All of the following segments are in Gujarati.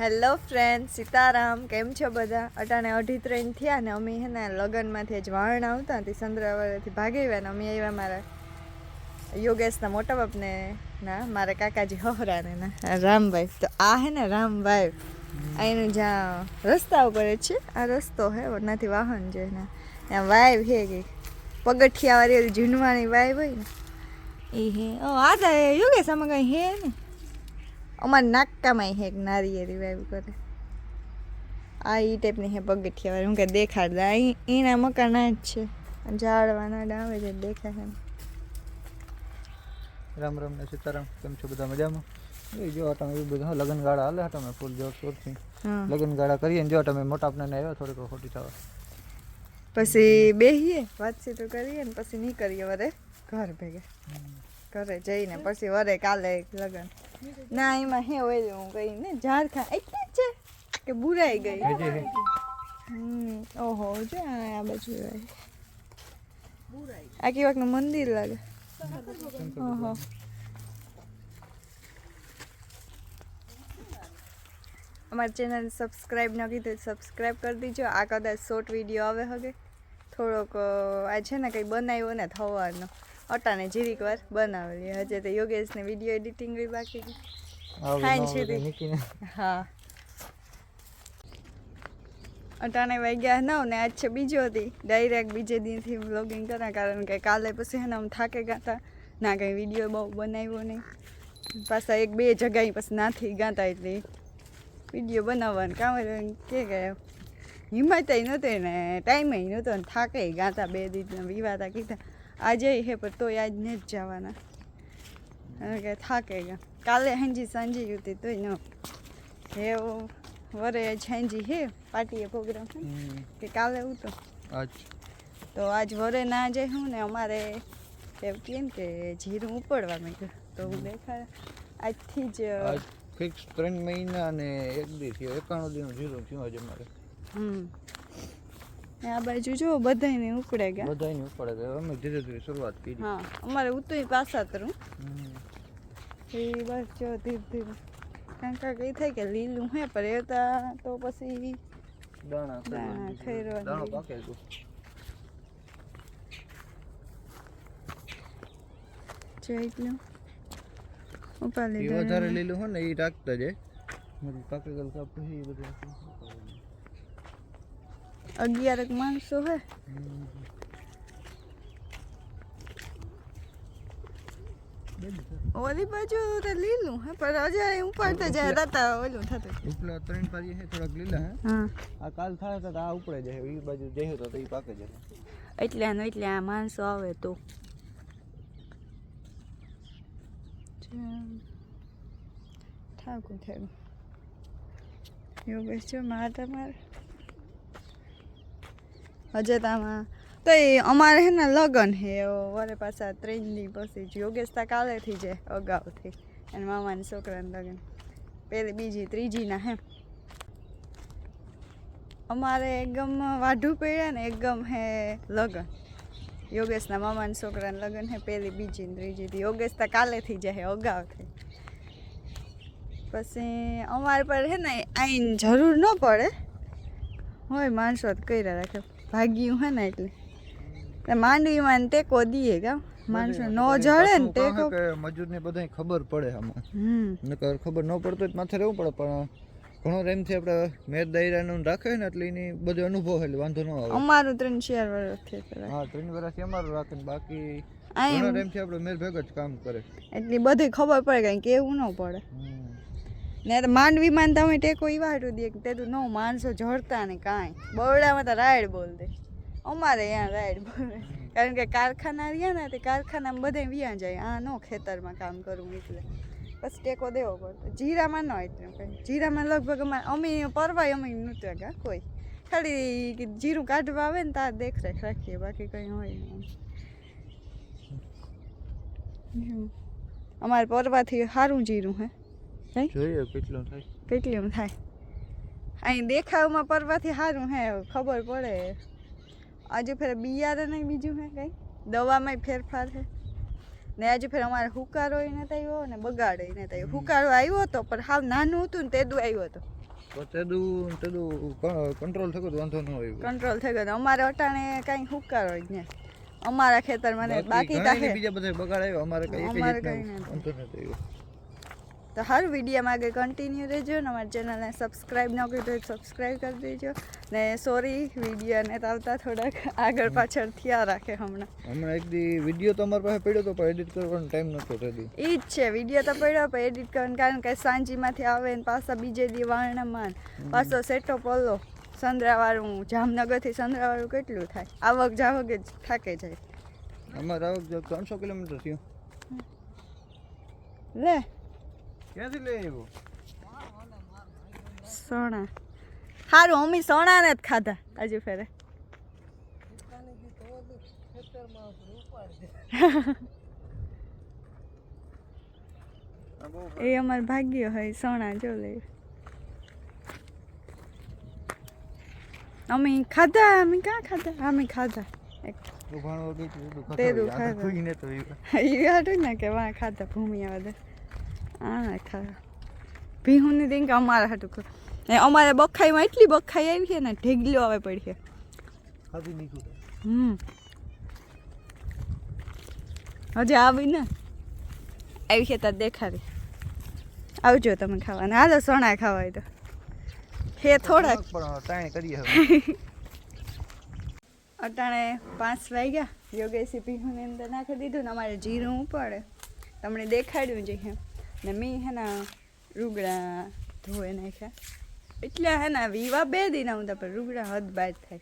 હેલો ફ્રેન્ડ, સીતારામ, કેમ છો બધા? અટાણે અઢી ત્રણ થયા ને અમે હે ને લગ્નમાંથી જ વાણ આવતા હતી સંદ્રાવરથી ભાગી આવ્યા ને અમે આવ્યા મારા યોગેશના મોટા બાપને ના મારા કાકાજી હહરાને ના. રામભાઈ, તો આ હે ને રામભાઈ, અહીંનું જ્યાં રસ્તા ઉપર છે, આ રસ્તો હે નથી વાહન છે ને. ત્યાં વાઈવ હે કે પગથિયાવાળી ઝીણવાની વાઈવ હોય ને એ હે. ઓ, આ તો યોગેશ આમાં કંઈ હે ને અમારા નાકામાં હે એક નારિયેળી વાઈવ કરે. આ એ ટાઈપની હે પગથિયા હું કે દેખાડતા એના મકાન જ છે. ઝાડવાના ડાવે છે દેખાય રામ રામ ને સીતારામ. કેમ છો બધા મજામાં? એ જો તમે એ બધા લગન ગાળા હાલે તમે ફૂલ જોર શોરથી. હા. લગન ગાળા કરીએ ને જો તમે મોટા આપને આવ્યો થોડીક ખોટી થવા. પછી બેહીએ વાતચીત કરીએ ને પછી નીકળીએ વરે ઘર ભેગે. ઘરે જઈને પછી વરે કાલે લગન. ના એમાં હે હોય હું કઈ ને ઝાડખા એટલે જ છે કે બુરાઈ ગઈ. હમ ઓહો જો આ બાજુ. આ કેવાકનું મંદિર લાગે. ઓહો. અમારી ચેનલ સબસ્ક્રાઈબ ન કીધું સબસ્ક્રાઈબ કરી દીજો. આ કદાચ શોર્ટ વીડિયો આવે હવે થોડોક આ છે ને કંઈ બનાવ્યો ને થવાનો. અટાને જીરીક વાર બનાવેલી. હજે તો યોગેશને વીડિયો એડિટિંગ બી બાકી છે. હા. અટાણે વાગ્યા નવ ને આજ છે બીજો હતી ડાયરેક્ટ બીજે દિનથી વ્લોગિંગ કરા કારણ કે કાલે પછી હે આમ થાકે ગાતા. ના કંઈ વીડિયો બહુ બનાવ્યો નહીં. પાછા એક બે જગ્યાએ પછી નાથી ગાતા એટલે વીડિયો બનાવવાનું કામ કે ગયા હિંમત નહોતી ને ટાઈમે નહોતો ને થાકે ગાતા બે દીધના વિવાતા કીધા. આજે હે પણ તોય આજ ને જ જવાના. કે થાકે ગયા. કાલે સાંજી સાંજે હતી તોય ન. હે વરે વરે સાંજી હે પાર્ટીએ પ્રોગ્રામ કે કાલે હું તો આજ. તો આજ વરે ના જાય હું ને અમારે એવું કેમ કે જીરું ઉપડવા માંગ્યું તો હું દેખાડ. આજથી જ ફિક્સ ત્રણ મહિના અને એક દી થયો એકાણું દીનું જીરું થયું આજે મારે હમ. આ બાજુ જો બધાને ઉપડે ગયા. બધાની ઉપર જ. અમે ધીરે ધીરે શરૂઆત કરી. હા અમારે ઉતરી પાછા તરું. હમ. એ બસ જો ધીરે ધીરે. કારણ કે કઈ થાય કે લીલું હે પણ એ તા તો પછી દાણા દાણા ખરવાનું. ખરવાનું. દાણો પાકે તું જો એટલું ઉપાડી એ લીધા વધારે લીલું હોય ને એ રાખતા જાય. મતલબ પાકે ગયેલું કાપું છે એ બધું અગિયારક માણસો હે. ઓલી બાજુ તો લીલું હે પણ હજે ઉપાડતા જાય રાતા ઓલું થતું ઉપલા ત્રણ પારી હે થોડાક લીલા હે. હા. આ કાલ થાય તો આ ઉપડે જાય એ બાજુ જઈએ તો એ પાકે જાય. એટલે આનો એટલે આ માણસો આવે તો. થાકું થયું. યોગેશ જો મા તમારે? હજે તામાં તો એ અમારે હે ને લગન હે વરે પાછા ત્રણ દી પછી જ. યોગેશતા કાલેથી છે અગાઉથી. અને મામાના છોકરાના લગન. પેલી, બીજી, ત્રીજીના હે. અમારે એકદમ વાઢું પડ્યા ને એકદમ હે લગન. યોગેશના મામાના છોકરાને લગન હે, પેલી બીજી ને ત્રીજી થી યોગેશ તા કાલેથી જાય અગાઉથી. પછી અમારે પર હે ને આઈન જરૂર ન પડે. હોય, માણસો કર્યા રાખે. ભાગ્યું હે ને એટલે. માંડવીમાં ટેકો દઈએ કા માણસો નો જળે ને ટેકો. કે મજૂર ને બધાય ખબર પડે આમાં. નકર ખબર ન પડતો માથે રહેવું પડે પણ ઘણો ટાઈમથી આપણે મેર દાયરાનું રાખે ને એટલે એની બધો અનુભવ એટલે વાંધો ન આવે. અમારું ત્રણ ચાર વર્ષથી પેલા હા ત્રણ વર્ષથી અમારું રાખે ને બાકી ઘણો ટાઈમથી આપણે મેર ભેગા જ કામ કરે. એટલી બધી ખબર પડે કઈ કેવું ન પડે. ને માંડવીમાં તમે ટેકો એવા હાટું દે તે તો નો, માણસો જડતા ને કાંઈ. બરોડામાં તો રાયડ બોલ દે. અમારે અહીંયા રાયડ બોલે. કારણ કે કારખાના રહ્યા ને તે કારખાનામાં બધે વ્યાં જાય. આ નો ખેતરમાં કામ કરવું એટલે. બસ ટેકો દેવો પડતો. જીરામાં ન એટલું કંઈ. જીરામાં લગભગ અમારે અમે પરવાય અમે નહોતા ગા કોઈ. ખાલી જીરું કાઢવા આવે ને તાર દેખરેખ રાખીએ. બાકી કંઈ હોય નહીં. અમારે પરવાથી સારું જીરું હે. જોઈએ કેટલું થાય. કેટલું થાય? અહીં દેખાવમાં પરવાથી સારું હે ખબર પડે. આજે ફેર બિયારણ બીજું હે કંઈ? દવામાં ફેરફાર હે. ને આજે ફેર અમારે હુકારો એને થયો ને બગાડે એને આવ્યો. હુકારો આવ્યો હતો પણ હાવ નાનું હતું ને તેદું આવ્યો હતો. તેદું તેદું કંટ્રોલ થયો વાંધો ન આવ્યો. કંટ્રોલ થયો ને અમારે અટાણે કાંઈ હુકારો જ ને. અમારા ખેતરમાં મને બાકી બીજા બધા બગાડ આવ્યો. અમારે કઈ. વાંધો ન આવ્યો. તો હર વિડીયોમાં આગળ કન્ટિન્યુ રહેજો અને અમારી ચેનલને સબસ્ક્રાઈબ ન કરી તો સબસ્ક્રાઈબ કરી દેજો. ને સોરી વિડીયોને ચાલતા થોડાક આગળ પાછળ થયા રાખે હમણાં. હમણાં એક દી વીડિયો તો અમારી પાસે પડ્યો તો પણ એડિટ કરવાનો ટાઈમ નહોતો તેદી એ જ છે વીડિયો તો પડ્યો પણ એડિટ કરવાનું કારણ કે સાંજીમાંથી આવે ને પાછા બીજે દી વારણામાં પાછો સેટો પલ્લો સંદ્રાવાળું જામનગરથી સંદ્રાવાળું કેટલું થાય? આવક જાવક જ થાકે જાય. અમારે આવક ત્રણસો કિલોમીટર થયું. લે ક્યાંથી લઈ આવ્યો? સોણા. સારું અમી સોણાને જ ખાધા હજુ ફેરે. એ અમાર ભાગ્ય હોય સોણા જો લે અમે ખાધા અમે ક્યાં ખાધા? અમે ખાધા બધું તે તો એ. હાટું ને કે વાં ખાધા ભૂમિ આવે હા ખાધા ભીહુની દિન કે અમારા હાટું એ અમારે બખાઈમાં એટલી બખાઈ આવી છે ને ઢેગલીઓ આવે પડી છે. હમ. હજી આવી ને આવી છે ત્યાં દેખાડી. આવજો તમે ખાવાના. હાલો સણા ખાવા હોય તો. હે થોડાક. અટાણે પાંચ વાગ્યા. યોગેશી પીહુની અંદર નાખી દીધું ને અમારે જીરું પડે તમને દેખાડ્યું જે હે. ને મેં હે ને રૂગડા ધોઈ નાખ્યા. એટલે હે ને વિવા બે દિન હું પણ રૂગડા હદ બાદ થાય.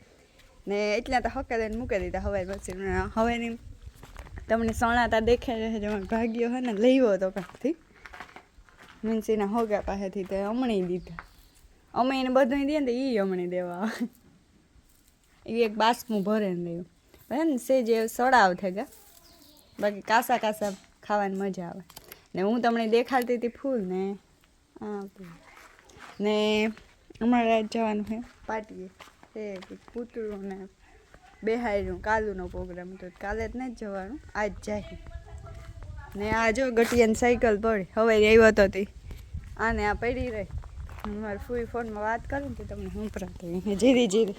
ને એટલા તો હકે દઈને મૂકી દીધા હવે પછી. હવે હવેની તમને સણાતા દેખાય છે જેમાં ભાગ્યો હે ને લઈવો તો કાંકથી મીન્સીના હોગા પાસેથી તે હમણી દીધા. અમે એને બધું દે ને તો એ હમણી દેવા એ એક બાસમું ભરે ને દેવું બરાબર ને સે જે સડાવ થઈ ગયા બાકી કાસા કાસા ખાવાની મજા આવે. ને હું તમને દેખાડતી હતી ફૂલ ને. ને અમારે જવાનું છે. પાર્ટીએ એ પૂતળું ને બેહાડ્યું કાલુનો પ્રોગ્રામ હતો. કાલે જ નથી જવાનું, આજ જાય. ને આ જો ગટિયાની સાયકલ પડી. હવે આવ્યો હતો તી. આને આ પડી રહી. હું મારી ફૂલ ફોનમાં વાત કરું તો તમને હું પ્રાપ્ત જીરી જીરી.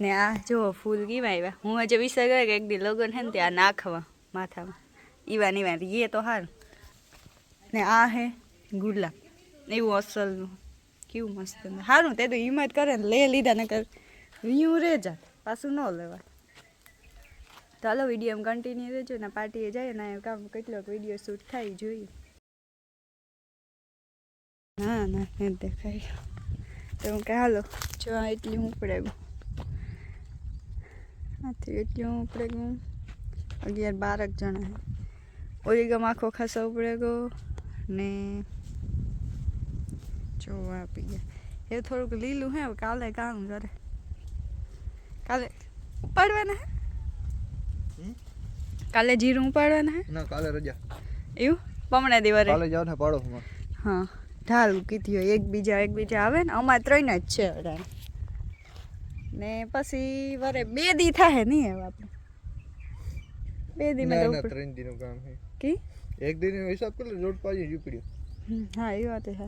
ને આ જો ફૂલ કીવા આવ્યા હું આજે વિચાર કર્યો કે એક દી લગ્ન છે ને ત્યાં નાખવા માથામાં. ઈવા નીવા રીએ તો હાર. ને આ હે ગુલાબ. એવું અસલનું. કેવું મસ્ત સારું તે તો હિંમત કરે ને, લે લીધા ને કર રિયું રે જા. પાછું ન લેવા ચાલો વીડિયો એમ કન્ટિન્યુ રહેજો ને પાર્ટીએ જાય ને કામ કેટલોક વીડિયો શૂટ થાય જોઈએ. ના ના નથી દેખાય. તો હું કે હાલો, જો એટલી હું પડે આથી એટલી હું પડે અગિયાર બારક જણા ઓલી આખો ખાસો ઉપડે ગયો ને જોવા આપી ગયા. એ થોડુંક લીલું હે કાલે કામ કરે. કાલે ઉપાડવાના હે? કાલે જીરું ઉપાડવાના હે? ના કાલે રજા. એવું? પમણા દિવરે? કાલે જાવ ને પાડો. હા. ઢાલ કીધી હોય એકબીજા એકબીજા આવે ને અમારે ત્રણ જ છે ને પછી વરે બે દી થાય નહીં હવે આપણે. બે દી માં ત્રણ દીનું કામ છે કી? એક દિન હિસાબ કરી રોડ પાછી જીપડ્યો હા એ વાત છે.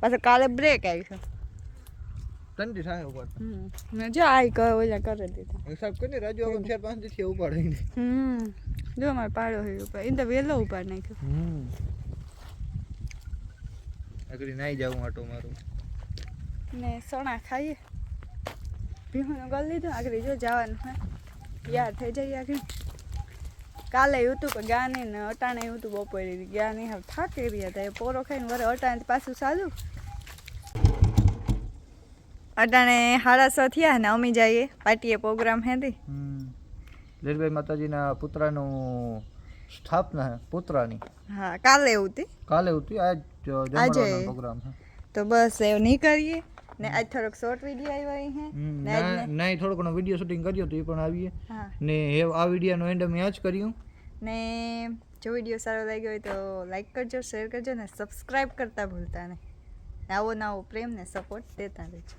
પાછો કાલે બ્રેક આવી છે દી થાય ઉપર મેં જો આઈ કહે ઓલા કરી દીધા. હિસાબ કરીને રાજુ આગળ ચાર પાંચ દી થયા ઉપાડે હમ જો મારે પાડો હોય ઉપર એને તો વેલો ઉપાડ નાખ્યો. હમ. આગળ નાઈ જાવું આટો મારું. ને સણા ખાઈએ. ભીમનું ગળ લીધું આગળ જો જવાનું હે. યાર થઈ જાય આગળ. કાલે પણ ગયા નહીં ને અટાણે હતું બપોરે. ગયા નહીં હવે થાકી રહ્યા હતા. એ પોરો ખાઈને વરે અટાણે પાછું ચાલુ. અટાણે સાડા છ થયા ને અમે જઈએ પાર્ટીએ પ્રોગ્રામ હેતી હમ. લીલભાઈ માતાજીના પુત્રનું સ્થાપના પુત્રની હા કાલે હતી કાલે હતી આજ આજે. પ્રોગ્રામ તો બસ એવું નહીં કરીએ ને આજ થોડોક શોર્ટ વીડિયો આવ્યો હે. ને આજ ના નહીં થોડો ઘણો વીડિયો શૂટિંગ કર્યો તો એ પણ આવીએ. ને આ વિડીયોનો એન્ડ અમે આ જ કર્યું. ને જો વીડિયો સારો લાગ્યો હોય તો લાઈક કરજો શેર કરજો ને સબસ્ક્રાઇબ કરતા ભૂલતા નહીં. આવો નવો પ્રેમ ને સપોર્ટ દેતા રહેજો.